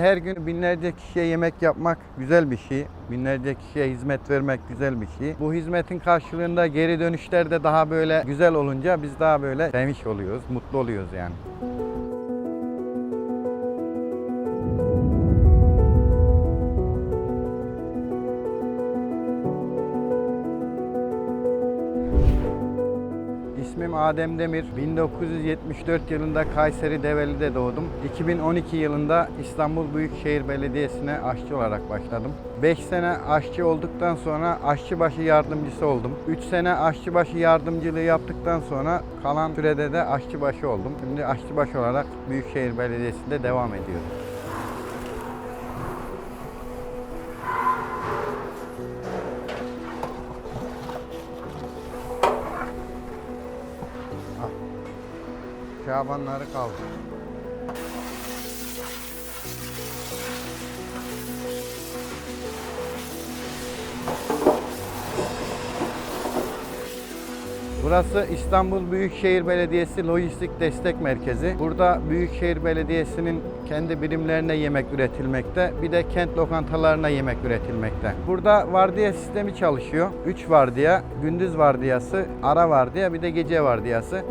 Her gün binlerce kişiye yemek yapmak güzel bir şey. Binlerce kişiye hizmet vermek güzel bir şey. Bu hizmetin karşılığında geri dönüşler de daha böyle güzel olunca biz daha böyle sevinç oluyoruz, mutlu oluyoruz yani. Adem Demir. 1974 yılında Kayseri Develi'de doğdum. 2012 yılında İstanbul Büyükşehir Belediyesi'ne aşçı olarak başladım. 5 sene aşçı olduktan sonra aşçıbaşı yardımcısı oldum. 3 sene aşçıbaşı yardımcılığı yaptıktan sonra kalan sürede de aşçıbaşı oldum. Şimdi aşçıbaşı olarak Büyükşehir Belediyesi'nde devam ediyorum. Şabanları kaldı. Burası İstanbul Büyükşehir Belediyesi Lojistik Destek Merkezi. Burada Büyükşehir Belediyesi'nin kendi birimlerine yemek üretilmekte. Bir de kent lokantalarına yemek üretilmekte. Burada vardiya sistemi çalışıyor. 3 vardiya, gündüz vardiyası, ara vardiya bir de gece vardiyası.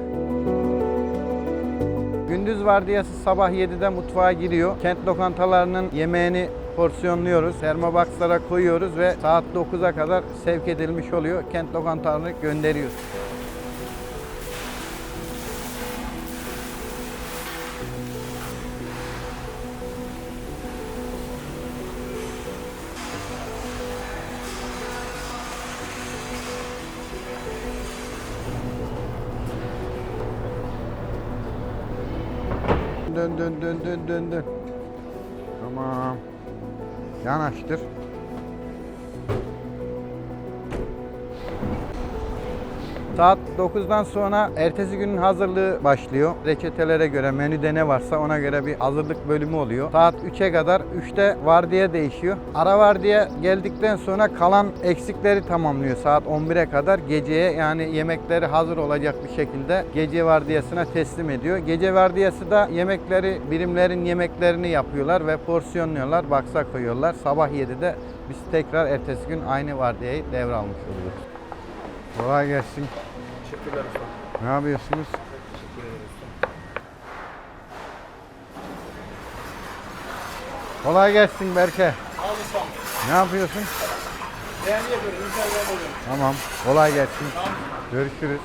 Gündüz vardiyası sabah 7'de mutfağa giriyor. Kent lokantalarının yemeğini porsiyonluyoruz. Termoboxlara koyuyoruz ve saat 9'a kadar sevk edilmiş oluyor. Kent lokantalarına gönderiyoruz. Dön dön dön dön dön dön. Tamam. Yanaştır. Saat 9'dan sonra ertesi günün hazırlığı başlıyor. Reçetelere göre menüde ne varsa ona göre bir hazırlık bölümü oluyor. Saat 3'e kadar 3'te vardiya değişiyor. Ara vardiya geldikten sonra kalan eksikleri tamamlıyor saat 11'e kadar. Geceye yani yemekleri hazır olacak bir şekilde gece vardiyasına teslim ediyor. Gece vardiyası da yemekleri birimlerin yemeklerini yapıyorlar ve porsiyonluyorlar, baksa koyuyorlar. Sabah 7'de biz tekrar ertesi gün aynı vardiyayı devralmış oluyoruz. Kolay gelsin. Teşekkürler usta. Ne yapıyorsunuz? Teşekkür ederim usta. Kolay gelsin Berke. Al ustam. Ne yapıyorsun? Beğendi yapıyorum. Mükemmel oluyorum. Tamam. Kolay gelsin. Tamam. Görüşürüz.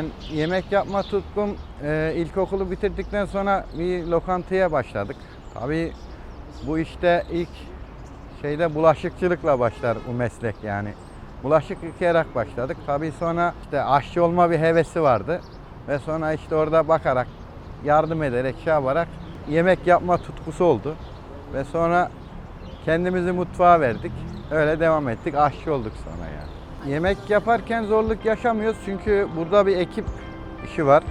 Ben yemek yapma tutkum e, ilkokulu bitirdikten sonra bir lokantaya başladık. Tabii bu işte ilk şeyde bulaşıkçılıkla başlar bu meslek yani. Bulaşık yıkayarak başladık. Tabii sonra işte aşçı olma bir hevesi vardı. Ve sonra işte orada bakarak, yardım ederek, şey yaparak yemek yapma tutkusu oldu. Ve sonra kendimizi mutfağa verdik. Öyle devam ettik. Aşçı olduk sonra yani. Yemek yaparken zorluk yaşamıyoruz çünkü burada bir ekip işi var.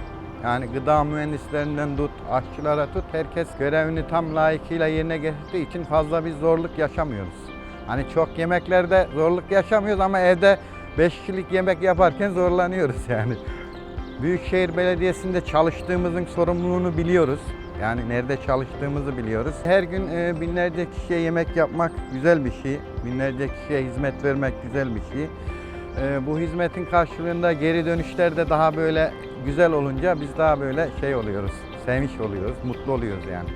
Yani gıda mühendislerinden tut, aşçılara tut herkes görevini tam layıkıyla yerine getirdiği için fazla bir zorluk yaşamıyoruz. Hani çok yemeklerde zorluk yaşamıyoruz ama evde 5 kişilik yemek yaparken zorlanıyoruz yani. Büyükşehir Belediyesi'nde çalıştığımızın sorumluluğunu biliyoruz. Yani nerede çalıştığımızı biliyoruz. Her gün e, binlerce kişiye yemek yapmak güzel bir şey. Binlerce kişiye hizmet vermek güzel bir şey. E, bu hizmetin karşılığında geri dönüşler de daha böyle güzel olunca biz daha böyle şey oluyoruz. Sevinç oluyoruz, mutlu oluyoruz yani.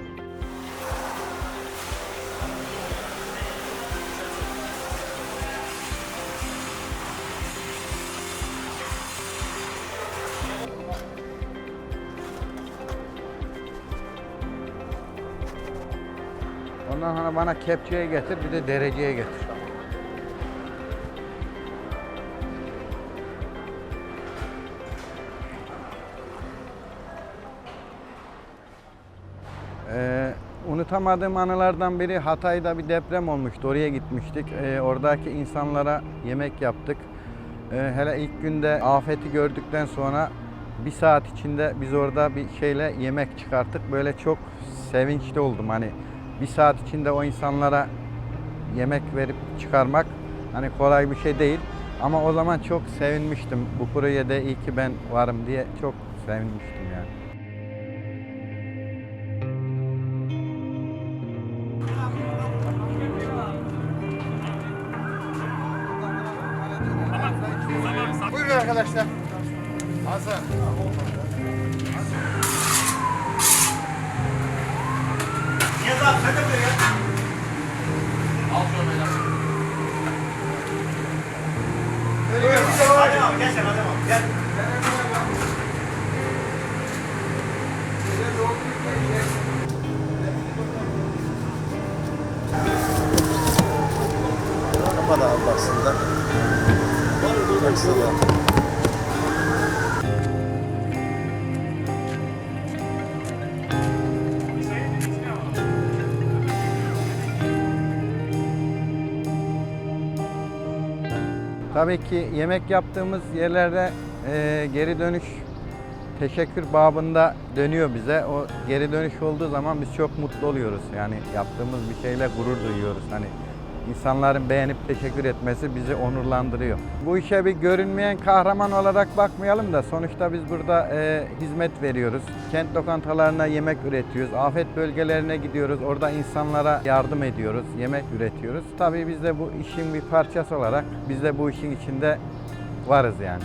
Ondan sonra bana kepçeye getir, bir de dereceye getir. Unutamadığım anılardan biri Hatay'da bir deprem olmuştu. Oraya gitmiştik. Ee, oradaki insanlara yemek yaptık. Ee, hele ilk günde afeti gördükten sonra bir saat içinde biz orada bir şeyle yemek çıkarttık. Böyle çok sevinçli oldum. Hani bir saat içinde o insanlara yemek verip çıkarmak hani kolay bir şey değil. Ama o zaman çok sevinmiştim. Bu projede iyi ki ben varım diye çok sevinmiştim arkadaşlar. Hasan. Niye daha buraya gel. Al şunu beyler. Adem abi gel sen Adem abi gel. Kapalı abi aslında. Baksana. Tabii ki yemek yaptığımız yerlerde e, geri dönüş teşekkür babında dönüyor bize. O geri dönüş olduğu zaman biz çok mutlu oluyoruz. Yani yaptığımız bir şeyle gurur duyuyoruz. Hani insanların beğenip teşekkür etmesi bizi onurlandırıyor. Bu işe bir görünmeyen kahraman olarak bakmayalım da sonuçta biz burada e, hizmet veriyoruz. Kent lokantalarına yemek üretiyoruz. Afet bölgelerine gidiyoruz. Orada insanlara yardım ediyoruz. Yemek üretiyoruz. Tabii biz de bu işin bir parçası olarak biz de bu işin içinde varız yani.